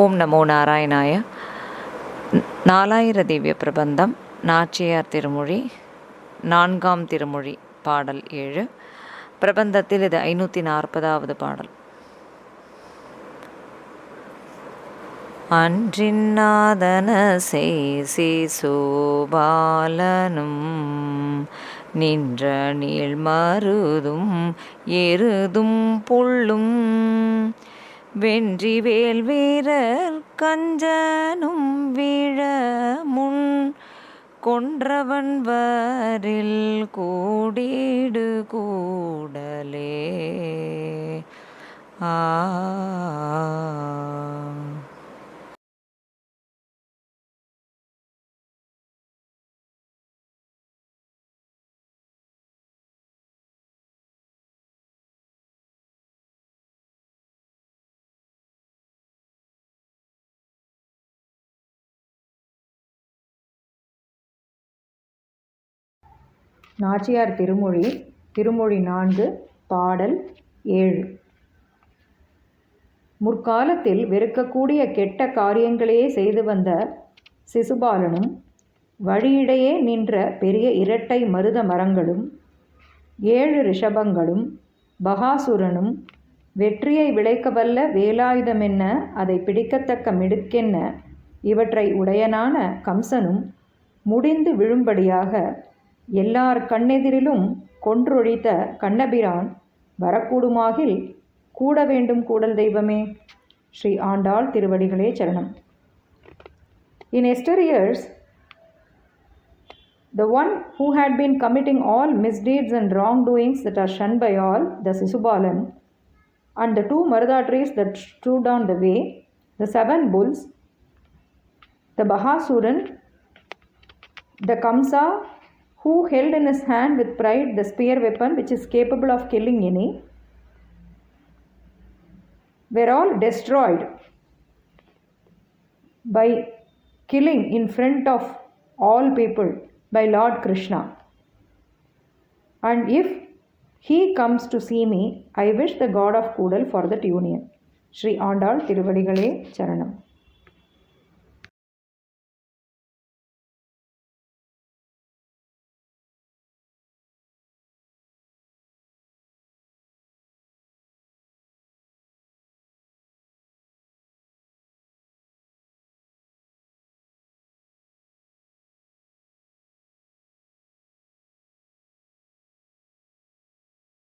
ஓம் நமோ நாராயணாய. நாலாயிர திவ்ய பிரபந்தம் நாச்சியார் திருமொழி நான்காம் திருமொழி பாடல் ஏழு. பிரபந்தத்தில் இது ஐநூற்றி நாற்பதாவது பாடல். அன்றின்னாதன செய்சி நின்ற நீள் மருதும் எருதும் புள்ளும் வென்றிவேல் வீரர் கஞ்சனும் வீழ முன் கொன்றவன் வரில் கூடீடு கூடலே. ஆ நாச்சியார் திருமொழி திருமொழி நான்கு பாடல் ஏழு. முற்காலத்தில் வெறுக்கக்கூடிய கெட்ட காரியங்களையே செய்து வந்த சிசுபாலனும் வழியிடையே நின்ற பெரிய இரட்டை மருத மரங்களும் ஏழு ரிஷபங்களும் பகாசுரனும் வெற்றியை விளைக்கவல்ல வேலாயுதமென்ன அதை பிடிக்கத்தக்க மிடுக்கென்ன இவற்றை உடையனான கம்சனும் முடிந்து விழும்படியாக எல்லார் கண்ணெதிரிலும் கொன்றொழித்த கண்ணபிரான் வரக்கூடுமாகில் கூட வேண்டும் கூடல் தெய்வமே ஸ்ரீ ஆண்டாள் திருவடிகளே சரணம் In Esther years, the one who had been committing all misdeeds and wrongdoings that are shunned by all, the Sisubalan, and the two Marada trees that strewed on the way, the seven bulls, the Bahasuran, the Kamsa, who held in his hand with pride the spear weapon which is capable of killing any, were all destroyed by killing in front of all people by Lord Krishna. And if he comes to see me, I wish the God of Kudal for that union. Sri Andal Tiruvadigalе Charanam.